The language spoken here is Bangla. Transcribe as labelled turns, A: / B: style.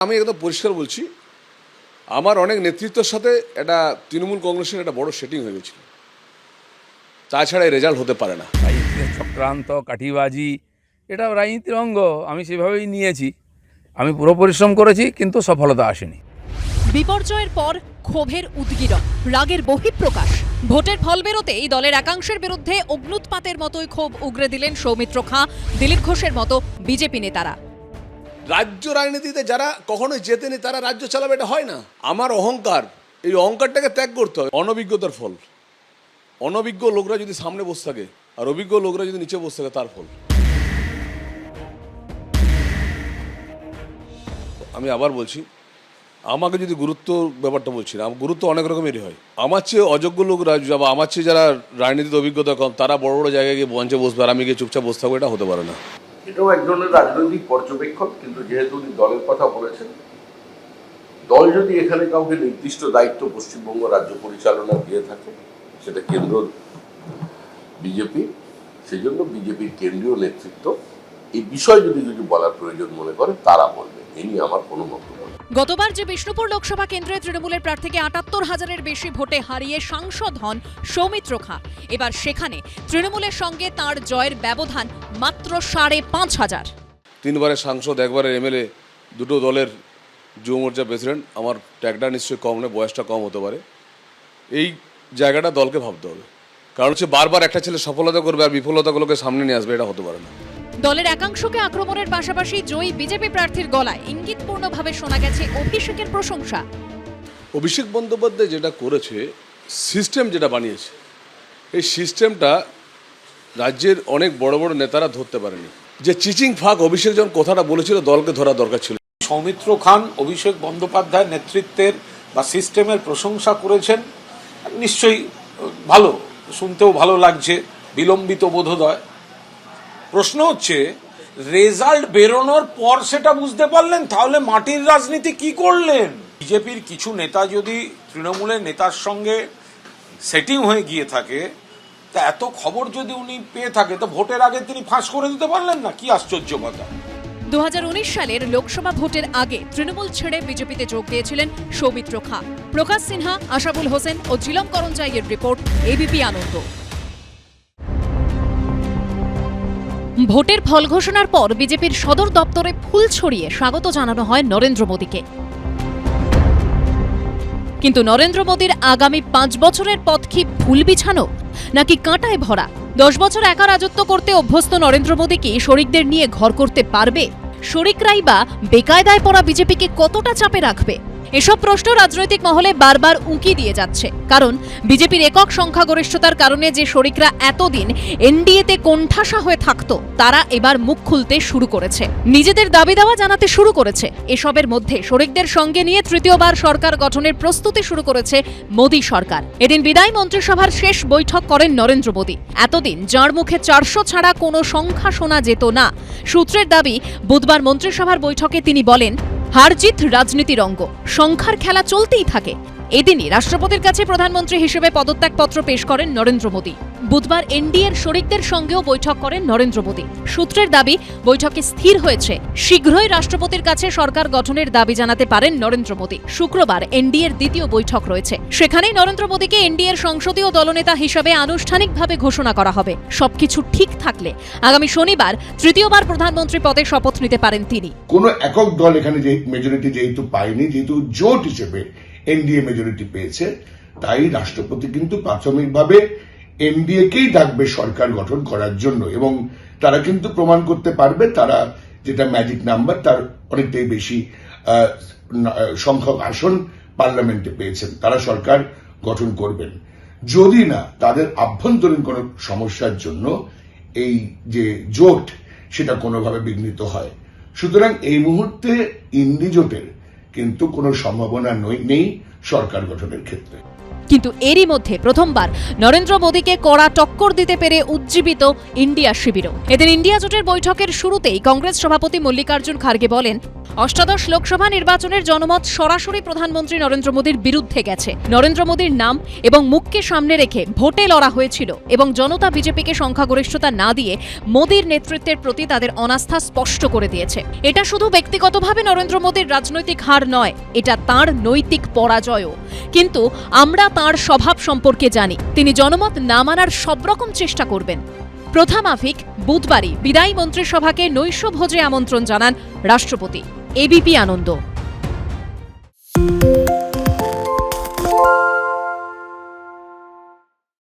A: আমি একদম পরিষ্কার বলছি আমার অনেক নেতৃত্বের সাথে এটা তৃণমূল কংগ্রেসের একটা বড় সেটিং হয়ে গেছিল। তাছাড়া এই রেজাল্ট হতে পারে না।
B: চক্রান্ত কাঠিবাজি এটা রাজনীতির অঙ্গ আমি সেভাবেই নিয়েছি। আমি পুরো পরিশ্রম করেছি কিন্তু সফলতা আসেনি।
C: বিপর্যয়ের পর ক্ষোভের উদ্গীরণ রাগের বহিঃপ্রকাশ। ভোটের ফল বেরোতেই দলের একাংশের বিরুদ্ধে অগ্নুৎপাতের মতোই ক্ষোভ উগরে দিলেন সৌমিত্র খাঁ দিলীপ ঘোষের মতো বিজেপি নেতারা।
A: রাজ্য রাজনীতিতে যারা কখনো জেতেনি তারা রাজ্য চালাবে, এটা হয় না। আমার অহংকার, এই অহংকারটাকে ত্যাগ করতে হবে। অনভিজ্ঞতার ফল। অনভিজ্ঞ লোকরা যদি সামনে বসে থাকে, আর অভিজ্ঞ লোকরা যদি নিচে বসে থাকে, তার ফল। আমি আবার বলছি, আমাকে যদি গুরুত্ব ব্যাপারটা বলছি না, গুরুত্ব অনেক রকমেরই হয়। আমার চেয়ে অযোগ্য লোকরা বা আমার চেয়ে যারা রাজনীতিতে অভিজ্ঞতা কম, তারা বড় বড় জায়গায় গিয়ে মঞ্চে বসবে, আর আমি গিয়ে চুপচাপ বসে থাকব, এটা হতে পারে না।
D: এটাও এক ধরনের রাজনৈতিক পর্যবেক্ষণ, কিন্তু যেহেতু উনি দলের কথা বলেছেন, দল যদি এখানে কাউকে নির্দিষ্ট দায়িত্ব পশ্চিমবঙ্গ রাজ্য পরিচালনা দিয়ে থাকে, সেটা কেন্দ্র বিজেপি, সেই জন্য বিজেপির কেন্দ্রীয় নেতৃত্ব এই বিষয় যদি কিছু বলার প্রয়োজন মনে করে, তারা বলবে। এ নিয়ে আমার কোনো নেই।
C: গতবার যে বিষ্ণুপুর লোকসভা কেন্দ্রে তৃণমূলের প্রার্থীকে আটাত্তর হাজারের বেশি ভোটে হারিয়ে সাংসদ হন সৌমিত্র খাঁ। এবার সেখানে তৃণমূলের সঙ্গে তার জয়ের ব্যবধান মাত্র সাড়ে পাঁচ হাজার।
A: তিনবারের সাংসদ, একবারের এমএলএ, দুটো দলের যুব মোর্চা প্রেসিডেন্ট। আমার ট্যাগটা নিশ্চয়ই কম নয়, বয়সটা কম হতে পারে। এই জায়গাটা দলকে ভাবতে হবে। কারণ হচ্ছে বারবার একটা ছেলে সফলতা করবে আর বিফলতাগুলোকে সামনে নিয়ে আসবে, এটা হতে পারে না।
C: দলের একাংশকে আক্রমণের পাশাপাশি জয়ী বিজেপি প্রার্থীর গলায় ইঙ্গিতপূর্ণভাবে শোনা গেছে অভিষেকের প্রশংসা।
A: অভিষেক বন্দ্যোপাধ্যায় যেটা করেছে সিস্টেম যেটা বানিয়েছে এই সিস্টেমটা রাজ্যের অনেক বড় বড় নেতারা ধরতে পারেনি। যে চিচিং ফাঁক অভিষেক যখন কথাটা বলেছিল দলকে ধরা দরকার ছিল।
E: সৌমিত্র খান অভিষেক বন্দ্যোপাধ্যায় নেতৃত্বের বা সিস্টেমের প্রশংসা করেছেন নিশ্চয়ই ভালো শুনতেও ভালো লাগছে বিলম্বিত বোধোদয়। প্রশ্ন হচ্ছে রেজাল্ট বেরোনোর পর সেটা বুঝতে পারলেন, তাহলে মাটির রাজনীতি কি করলেন? বিজেপির কিছু নেতা যদি তৃণমূলের নেতার সঙ্গে সেটিং হয়ে গিয়ে থাকে, তা এত খবর যদি উনি পেয়ে থাকে, তো ভোটের আগে তিনি ফাঁস করে দিতে পারলেন না? কি আশ্চর্য কথা।
C: দু হাজার উনিশ সালের লোকসভা ভোটের আগে তৃণমূল ছেড়ে বিজেপিতে যোগ দিয়েছিলেন সৌমিত্র খাঁ। প্রকাশ সিনহা, আশাবুল হোসেন ও জিলম করঞ্জাইয়ের রিপোর্ট, এবিপি আনন্দ। ভোটের ফল ঘোষণার পর বিজেপির সদর দপ্তরে ফুল ছড়িয়ে স্বাগত জানানো হয় নরেন্দ্র মোদীকে। কিন্তু নরেন্দ্র মোদীর আগামী পাঁচ বছরের পথ কি ফুল বিছানো, নাকি কাঁটায় ভরা? দশ বছর একা রাজত্ব করতে অভ্যস্ত নরেন্দ্র মোদী কি শরিকদের নিয়ে ঘর করতে পারবে? শরিকরাই বা বেকায়দায় পড়া বিজেপিকে কতটা চাপে রাখবে? এসব প্রশ্ন রাজনৈতিক মহলে বারবার উঁকি দিয়ে যাচ্ছে। কারণ বিজেপির একক সংখ্যাগরিষ্ঠতার কারণে যে শরিকরা এতদিন এনডিএতে কোণঠাসা হয়ে থাকত, তারা এবার মুখ খুলতে শুরু করেছে। নিজেদের দাবি দাওয়া জানাতে শুরু করেছে। এসবের মধ্যে শরিকদের সঙ্গে নিয়ে তৃতীয়বার সরকার গঠনের প্রস্তুতি শুরু করেছে মোদী সরকার। এদিন বিদায় মন্ত্রিসভার শেষ বৈঠক করেন নরেন্দ্র মোদী। এতদিন যার মুখে চারশো ছাড়া কোনো সংখ্যা শোনা যেত না। সূত্রের দাবি, বুধবার মন্ত্রিসভার বৈঠকে তিনি বলেন হারজিত রাজনীতির অঙ্গ। সংখ্যার খেলা চলতেই থাকে। এদিনই রাষ্ট্রপতির কাছে প্রধানমন্ত্রী হিসেবে পদত্যাগপত্র পেশ করেন নরেন্দ্র মোদী। বুধবার এনডিএর শরিকদের সঙ্গেও বৈঠক করেন নরেন্দ্র মোদী। সূত্রের দাবি, বৈঠকে স্থির হয়েছে। শীঘ্রই রাষ্ট্রপতির কাছে সরকার গঠনের দাবি জানাতে পারেন নরেন্দ্র মোদী। শুক্রবার এনডিএর দ্বিতীয় বৈঠক রয়েছে। সেখানেই নরেন্দ্র মোদীকে এনডিএর সংসদীয় দলনেতা হিসেবে আনুষ্ঠানিকভাবে ঘোষণা করা হবে। সবকিছু ঠিক থাকলে আগামী শনিবার তৃতীয়বার প্রধানমন্ত্রী পদে শপথ নিতে পারেন তিনি।
F: কোন একক দল এখানে যে মেজরিটি যেহেতু পায়নি, যেহেতু জোট হিসেবে এনডিএ মেজরিটি পেয়েছে, তাই রাষ্ট্রপতি কিন্তু প্রাথমিকভাবে এনডিএ কেই ডাকবে সরকার গঠন করার জন্য এবং তারা কিন্তু প্রমাণ করতে পারবে, তারা যেটা ম্যাজিক নাম্বার তার অনেকটাই বেশি সংখ্যক আসন পার্লামেন্টে পেয়েছেন, তারা সরকার গঠন করবেন। যদি না, তাদের আভ্যন্তরীণ কোনো সমস্যার জন্য এই যে জোট, সেটা কোনোভাবে বিঘ্নিত হয়। সুতরাং এই মুহূর্তে ইন্ডি জোটের কিন্তু কোনো সম্ভাবনা নই- সরকার গঠনের ক্ষেত্রে।
C: কিন্তু এরই মধ্যে প্রথমবার নরেন্দ্র মোদীকে কড়া টক্কর দিতে পেরে উজ্জীবিত ইন্ডিয়া শিবিরও। এদিন ইন্ডিয়া জোটের বৈঠকের শুরুতেই কংগ্রেস সভাপতি মল্লিকার্জুন খার্গে বলেন অষ্টাদশ লোকসভা নির্বাচনের জনমত সরাসরি প্রধানমন্ত্রী নরেন্দ্র মোদীর বিরুদ্ধে গেছে। নরেন্দ্র মোদীর নাম এবং মুখকে সামনে রেখে ভোটে লড়া হয়েছিল এবং জনতা বিজেপিকে সংখ্যাগরিষ্ঠতা না দিয়ে মোদীর নেতৃত্বের প্রতি তাদের অনাস্থা স্পষ্ট করে দিয়েছে। এটা শুধু ব্যক্তিগতভাবে নরেন্দ্র মোদীর রাজনৈতিক হার নয়, এটা তার নৈতিক পরাজয়ও। কিন্তু আমরা তার স্বভাব সম্পর্কে জানি, তিনি জনমত না মানার সব রকম চেষ্টা করবেন। প্রথা মাফিক বুধবারই বিদায়ী মন্ত্রিসভাকে নৈশ ভোজে আমন্ত্রণ জানান রাষ্ট্রপতি। এবিপি আনন্দ।